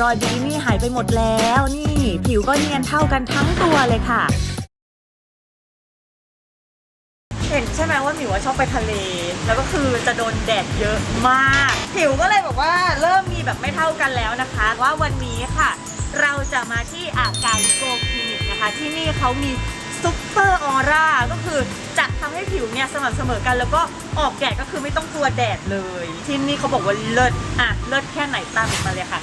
รอยบิกินี่หายไปหมดแล้ว นี่ ผิวก็เนียนเท่ากันทั้งตัวเลยค่ะ เห็นใช่ไหมว่าหมิวว่าชอบไปทะเล แล้วก็คือจะโดนแดดเยอะมาก ผิวก็เลยแบบว่าเริ่มมีแบบไม่เท่ากันแล้วนะคะ ว่าวันนี้ค่ะ เราจะมาที่อาการโกคลินิกนะคะ ที่นี่เขามีซุปเปอร์ออร่าก็คือจะทำให้ผิวเนี่ยสม่ำเสมอกัน แล้วก็ออกแดดก็คือไม่ต้องกลัวแดดเลย ที่นี่เขาบอกว่าเลิศอะ เลิศแค่ไหนตามมาเลยค่ะ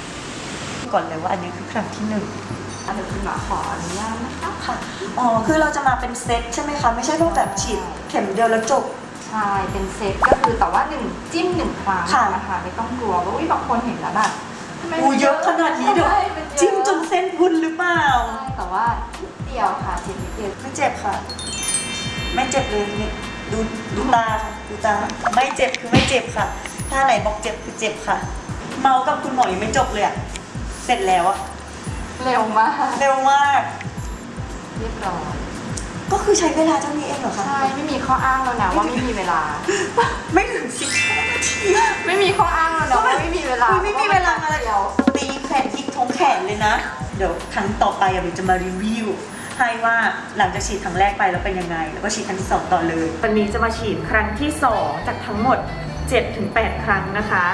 ก่อนเลยว่าอันนี้คือครั้งที่หนึ่งอันนี้คุณหมอขออนุญาตนะคะค่ะ อ๋อ คือเราจะมาเป็นเซตใช่ไหมคะ ไม่ใช่พวกแบบฉีดเข็มเดียวแล้วจบ ใช่ เป็นเซตก็คือแต่ว่าหนึ่งจิ้มหนึ่งครั้งค่ะ นะคะไม่ต้องกลัวเพราะว่าบางคนเห็นแล้วแบบทำไมอูเยอะขนาดนี้เดี๋ยวใช่มัเยอะจิ้มจนเส้นพุนหรือเปล่า ใช่แต่ว่านิดเดียวค่ะเจ็บนิดเดียวไม่เจ็บค่ะ ไม่เจ็บเลยนี่ดูดูตาค่ะดูตา ไม่เจ็บคือไม่เจ็บค่ะ ถ้าไหนบอกเจ็บคือเจ็บค่ะ เมากับคุณหมอยังไม่จบเลยอะ เสร็จแล้วอะเร็วมาก เร็วมาก เรียบร้อย ก็คือใช้เวลาเท่านี้เองเหรอคะ ใช่ ไม่มีข้ออ้างแล้วนะว่าไม่มีเวลา ไม่ถึงสิบห้านาทีไม่มีข้ออ้างแล้วนะว่าไม่มีเวลาคือไม่มีเวลาอะไรเดียวตีแขนทิกท้องแขนเลยนะ เดี๋ยวครั้งต่อไปอะบิวจะมารีวิวให้ว่าหลังจากฉีดครั้งแรกไปแล้วเป็นยังไง แล้วก็ฉีดครั้งที่สองต่อเลย วันนี้จะมาฉีดครั้งที่ 2 จากทั้งหมด 7-8 ครั้งนะคะ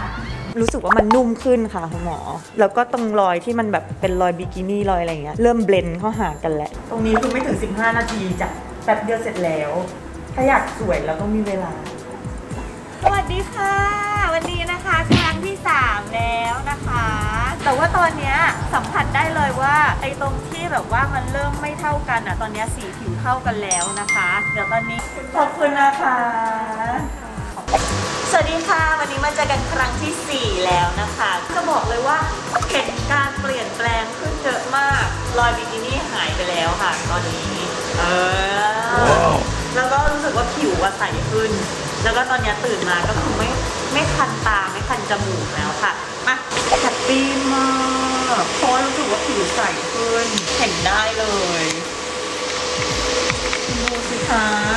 รู้สึกว่ามันนุ่มขึ้นค่ะคุณหมอ แล้วก็ตรงรอยที่มันแบบเป็นรอยบิกินี่รอยอะไรเงี้ยเริ่มเบลนเข้าหากันแล้วตรงนี้คือไม่ถึง 15 นาทีจ้ะแป๊บเดียวเสร็จแล้ว ถ้าอยากสวยเราต้องมีเวลา สวัสดีค่ะ วันนี้นะคะครั้งที่ 3 แล้วนะคะ แต่ว่าตอนเนี้ยสัมผัสได้เลยว่าไอ้ตรงที่แบบว่ามันเริ่มไม่เท่ากันอะตอนเนี้ยสีผิวเท่ากันแล้วนะคะ เดี๋ยวตอนนี้ขอบคุณนะคะส วัสดีค่ะ วันนี้มาเจอกันครั้งทีสี่4 แล้วนะคะจะบอกเลยว่าเห็นการเปลี่ยนแปลงขึ้นเยอะมาก รอยบิกินี่หายไปแล้วค่ะ ตอนนี้ เออแล้วก็รู้สึกว่าผิวอะใสขึ้น แล้วก็ตอนเนี้ยตื่นมาก็คือไม่ไม่คันตาไม่คันจมูกแล้วค่ะมาแฮปปี้มากเพราะว่ารู้สึกว่าผิวใสขึ้น เห็นได้เลยดูสิคะ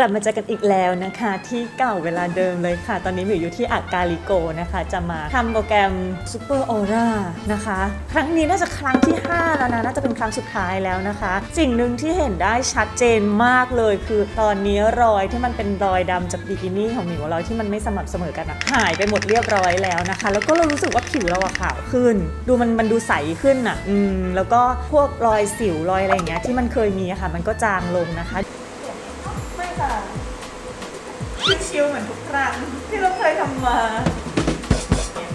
กลับมาเจอกันอีกแล้วนะคะ ที่เก่าเวลาเดิมเลยค่ะ ตอนนี้มิวอยู่ที่อากาลิโกนะคะ จะมาทำโปรแกรม Super Aura นะคะ ครั้งนี้น่าจะครั้งที่ 5 แล้วนะน่าจะเป็นครั้งสุดท้ายแล้วนะคะ สิ่งหนึ่งที่เห็นได้ชัดเจนมากเลยคือตอนนี้รอยที่มันเป็นรอยดำจากบิกินี่ของมิวเราที่มันไม่สม่ำเสมอกันอะหายไปหมดเรียบร้อยแล้วนะคะ แล้วก็เรารู้สึกว่าผิวเราอะขาวขึ้น ดูมันมันดูใสขึ้นอะอืมแล้วก็พวกรอยสิวรอยอะไรอย่างเงี้ยที่มันเคยมีอะค่ะ มันก็จางลงนะคะ ชิวๆเหมือนทุกครั้งที่เราเคยทำมา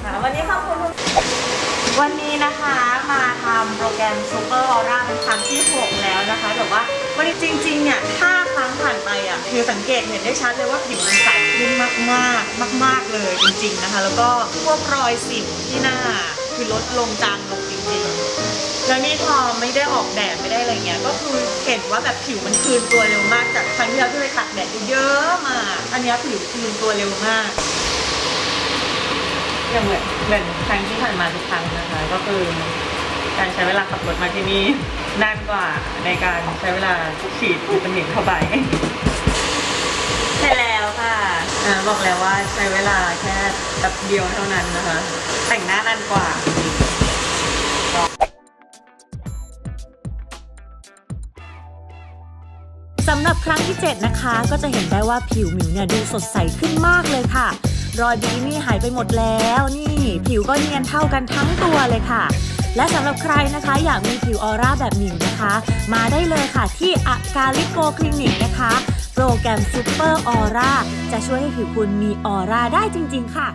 ค่ะวันนี้ขอบคุณวันนี้นะคะมาทำโปรแกรม Super Aura เป็นครั้งที่ 6 แล้วนะคะแต่ว่าวันนี้จริงๆเนี่ยถ้าครั้งผ่านไปอะคือสังเกตเห็นได้ชัดเลยว่าผิวมันใสขึ้นมากๆ มาก ๆเลยจริง ๆนะคะ แล้วก็พวกรอยสิวที่หน้าคือลดลงจางลงจริงๆแล้วนี่พอไม่ได้ออกแดดไม่ได้อะไรเงี้ยก็คือเห็นว่าแบบผิวมันคืนตัวเร็วมากจากครั้ง อันเนี้ยผิวคืนตัวเร็วมากอย่างเหมือนเหมือนครั้งที่ผ่านมาทุกครั้งนะคะ ก็คือการใช้เวลาขับรถมาที่นี่นานกว่าในการใช้เวลาฉีดวิตามินเข้าไปใช่แล้วค่ะอ่าบอกแล้วว่าใช้เวลาแค่แป๊บเดียวเท่านั้นนะคะ แต่งหน้านานกว่า หรับครั้งที่ 7 นะคะ ก็จะเห็นได้ว่าผิวหมิวเนี่ยดูสดใสขึ้นมากเลยค่ะ รอยบิกินี่หายไปหมดแล้วนี่ ผิวก็เนียนเท่ากันทั้งตัวเลยค่ะ และสำหรับใครนะคะอยากมีผิวออร่าแบบหมิวนะคะ มาได้เลยค่ะที่อากาลิโกคลินิกนะคะ โปรแกรมซูเปอร์ออร่าจะช่วยให้ผิวคุณมีออร่าได้จริง ๆ ค่ะ